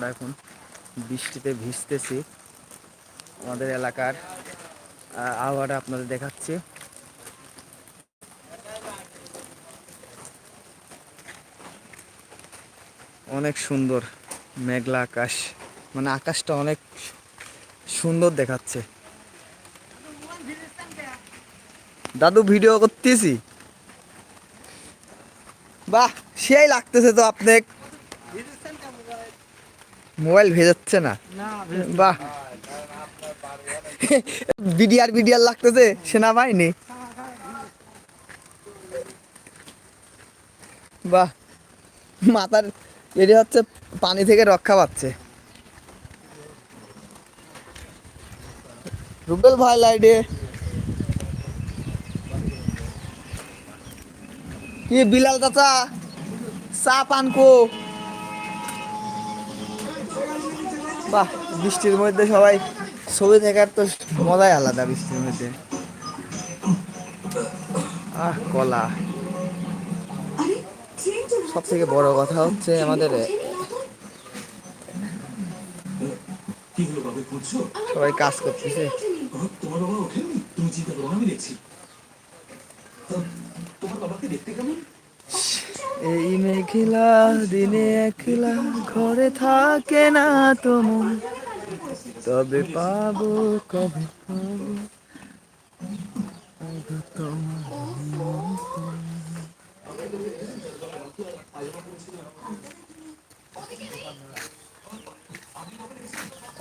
আমরা এখন বৃষ্টিতে ভিজতেছি। আমাদের এলাকার আবহাওয়াটা আপনাদের দেখাচ্ছি। অনেক সুন্দর মেঘলা আকাশ মানে আকাশটা অনেক সুন্দর দেখাচ্ছে। দাদু ভিডিও করতেছি? বাহ, সেই লাগতেছে তো আপনি মোবাইল ভেজাচ্ছে না। বাহ। বিডিআর বিডিআর লাগতেছে সেনাবাহিনী। বাহ। মাথার এটি হচ্ছে পানি থেকে রক্ষা পাচ্ছে। রুবেল ভাই লাইডে কি বিলাল চাচা? চা পান কো? বাহ, বৃষ্টির মধ্যে সবাই ছবি দেখার তো মজাই আলাদা বৃষ্টির মধ্যে। আহ, কলা। সব থেকে বড় কথা হচ্ছে আমাদের সবাই কাজ করতেছে। তোমার বাবাকে দেখতে কেমন? এই মেঘলা দিনে একলা ঘরে থাকে না তোমার। তবে পাবো কবে পাবো?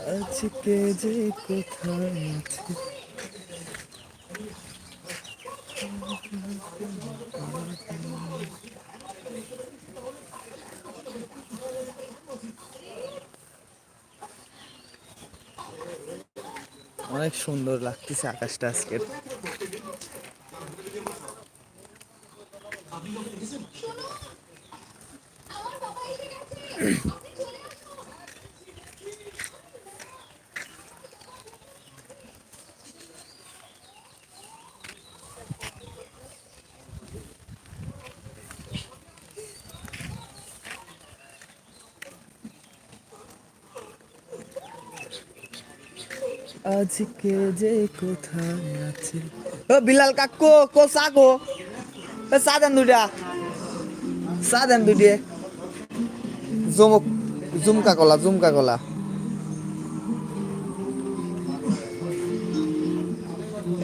আজকে যে কোথায় আছে? অনেক সুন্দর লাগতেছে আকাশটা আজকের। আজকে যে কোথায় আছে? ও, বিলাল কাকু, কো সাকো এ সাদেন দুইটা। সাদেন দুইটে। জমক, জুমকা কলা জুমকা কলা।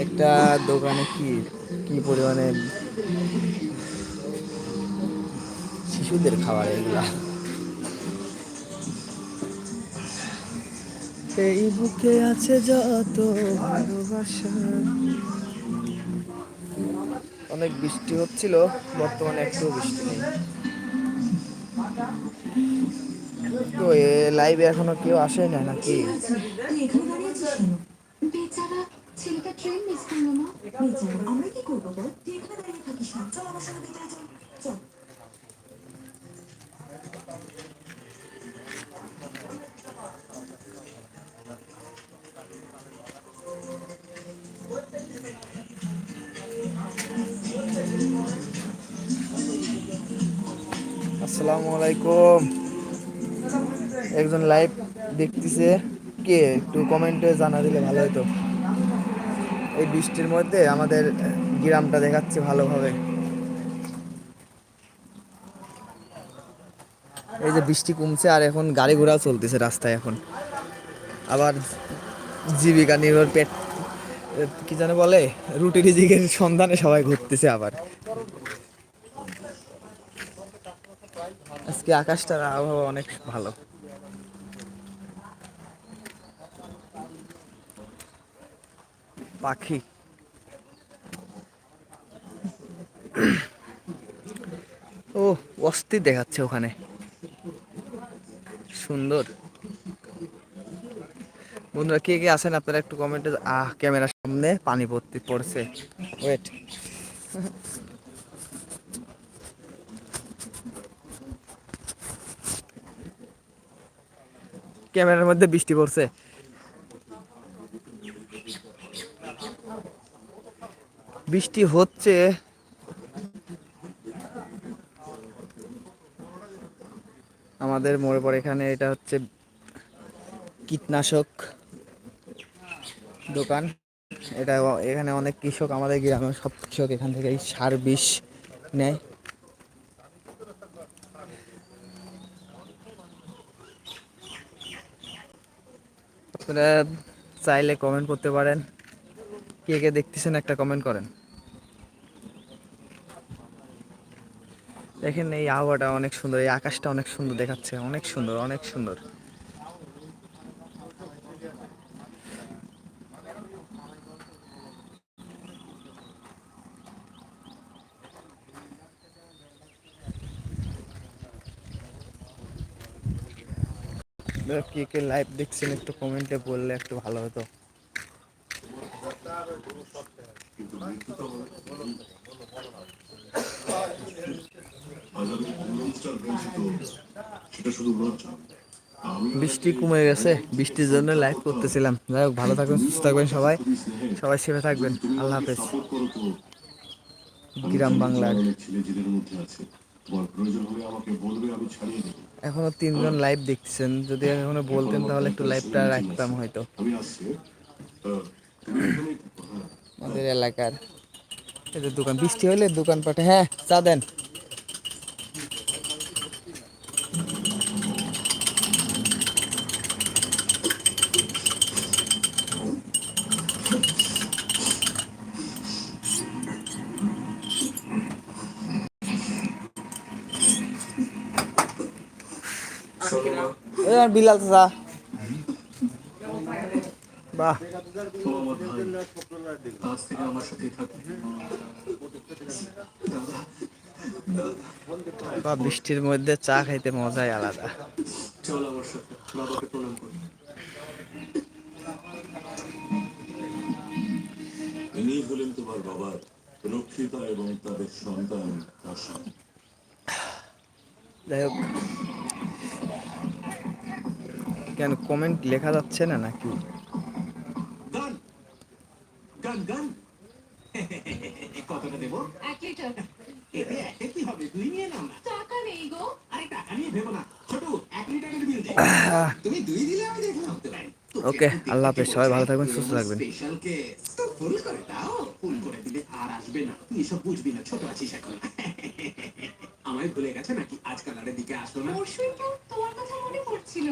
একটা দোকানে কি কি পরিমাণে শিশুদের খাবার এগুলা? এই বুকে আছে যত ভালোবাসা। অনেক বৃষ্টি হচ্ছিল বর্তমানে একটু বৃষ্টি নেই। তো এ লাইভে এখনও কেউ আসে না নাকি ছেলেটা ট্রেন মিস করল না? আমরা কি করব বল? তুই এখানে দাঁড়িয়ে থাকিস না। চল আমার সঙ্গে ভিতরে চল আসসালামু আলাইকুম। একজন লাইভ দেখতেছে। কে? একটু কমেন্টে জানা দিলে ভালো হতো এই বৃষ্টির মধ্যে আমাদের গ্রামটা দেখাচ্ছে ভালোভাবে। এই যে বৃষ্টি কমছে আর এখন গাড়ি ঘোড়া চলতেছে রাস্তায় এখন। আবার জীবিকা নির্ভর পেট, কি জানে বলে, রুটি রিজিকের সন্ধানে সবাই ঘুরতেছে আবার। আজকে আকাশটার আবহাওয়া অনেক ভালো। পাখি। ও, অস্থির দেখাচ্ছে ওখানে। সুন্দর। বন্ধুরা, কে কে আছেন আপনারা একটু কমেন্টে আহ ক্যামেরার সামনে পানি ভর্তি পড়ছে। ওয়েট ক্যামেরার মধ্যে বৃষ্টি পড়ছে। বৃষ্টি হচ্ছে। আমাদের মোড়ে পর এখানে এটা হচ্ছে কীটনাশক দোকান। এটা এখানে অনেক কৃষক, আমাদের গ্রামের সব কৃষক এখান থেকে সার বিষ নেয়। আপনারা চাইলে কমেন্ট করতে পারেন। কে কে দেখতেছেন একটা কমেন্ট করেন। দেখেন এই আবহাওয়াটা অনেক সুন্দর, এই আকাশটা অনেক সুন্দর দেখাচ্ছে, অনেক সুন্দর অনেক সুন্দর। আপনারা কে কে লাইভ দেখছেন একটু কমেন্টে বললে একটু ভালো হতো। বৃষ্টি কমে গেছে, বৃষ্টির জন্য লাইভ করতেছিলাম। যাই হোক, ভালো থাকবেন, সুস্থ থাকবেন সবাই। সবাই সেভে থাকবেন। আল্লাহ হাফেজ। গ্রাম বাংলার। ছেলে মধ্যে আছে তোমার প্রয়োজন হলে আমাকে বলবে আমি ছাড়িয়ে দেবো। এখনও তিনজন লাইভ দেখছেন। যদি এখনও বলতেন তাহলে একটু লাইভটা রাখতাম হয়তো। আমি আসছি। হ্যাঁ। আমাদের এলাকার দোকান বৃষ্টি হলে দোকান দোকানপাটে হ্যাঁ চা দেন এই আমার বিলাল চা বাহ। বা বৃষ্টির মধ্যে চা খাইতে মজাই আলাদা। ইনি হলেন তোমার বাবার রক্ষিতা এবং তাদের সন্তান যাই হোক। কেন কমেন্ট লেখা যাচ্ছে না নাকি? গান গান গান। কতটা দেবো? এক লিটার। এতে একে কি হবে? দুই নিয়ে নাও না। টাকা নেই গো। আরে টাকা নিয়ে ভেবো না। ছোট এক লিটারের বিল তুমি দুই দিলে আমি দেখে ওকে আল্লাহ হাফেজ সবাই ভালো থাকবেন সুস্থ থাকবেন। স্পেশাল কেস তো ফুল করে দাও ফুল করে দিলে আর আসবে না। তুই এসব বুঝবি না ছোট আছিস এখন। আমায় ভুলে গেছে নাকি? আজকাল আর এদিকে আসো না। তোমার কথা মনে পড়ছিল।